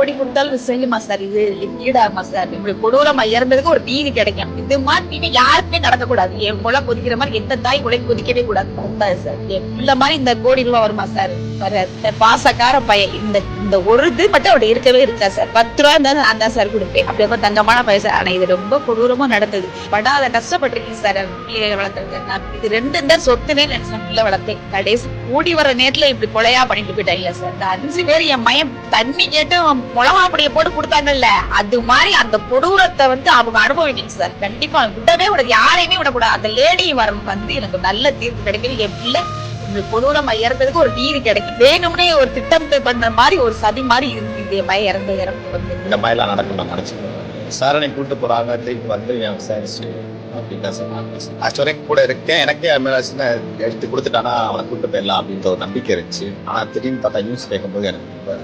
ஓடி கொடுத்தாலும் செய்யுமா சார் இது ஈடாகுமா சார் இப்படி கொடூரமா இறந்ததுக்கு ஒரு நீதி கிடைக்கும். இது மாதிரி நீங்க யாருக்குமே நடக்கக்கூடாது. என் முளை கொதிக்கிற மாதிரி எந்த தாய் கொலை கொதிக்கவே கூடாது. கூடாது சார். இந்த மாதிரி இந்த கோடி ரூபா வருமா சார்? வராது. இந்த பாசக்கார பையன் இந்த இந்த ஒரு இது மட்டும் அவட இருக்கவே இருக்கா சார். பத்து ரூபா இருந்தாலும் நான் தான் சார் கொடுப்பேன். அப்படி ரொம்ப தங்கமான சார். ஆனா இது ரொம்ப கொடூரமா நடந்தது. படாத கஷ்டப்பட்டிருக்கேன் சார். பிள்ளையை வளர்த்துறது நான் இது ரெண்டு தான் சொத்துனே நினைச்சேன் பிள்ளை வளர்த்தேன். கடைசி கூடி வர நேரத்துல இப்படி கொலையா பண்ணிட்டு போயிட்டாங்க சார். அஞ்சு பேர் என் மயம் தண்ணி கேட்டும் மிளகா பொடியை போட்டு கொடுத்தாங்கல்ல அது மாதிரி அந்த கொடூரத்தை வந்து அவங்க அனுபவிக்கணும் சார் கண்டிப்பா விடவே விடாது யாரையுமே விடக்கூடாது. அந்த லேடி வரம் வந்து எனக்கு நல்ல தீர்ப்பு கிடைக்குது என் பிள்ளை இந்த கொடூரமா இறந்ததுக்கு ஒரு தீர்வு கிடைக்கும். வேணும்னே ஒரு திட்டம் பண்ண மாதிரி ஒரு சதி மாதிரி இருந்து என் பையன் இறந்து இறந்து வந்து இந்த மாதிரிலாம் நடக்கும் நான் நினைச்சேன். விசாரணை கூட்டு போறாங்க திருப்பி வந்து விசாரிச்சு அப்படின்னு தான் சொன்னாங்க ஆக்சுவலாக கூட இருக்கேன். எனக்கே அது எடுத்து கொடுத்துட்டானா அவனை கூட்டு போயிடலாம் அப்படின்ற ஒரு நம்பிக்கை இருந்துச்சு. ஆனால் திடீர்னு பார்த்தா நியூஸ் கேட்கும்போது எனக்கு ரொம்ப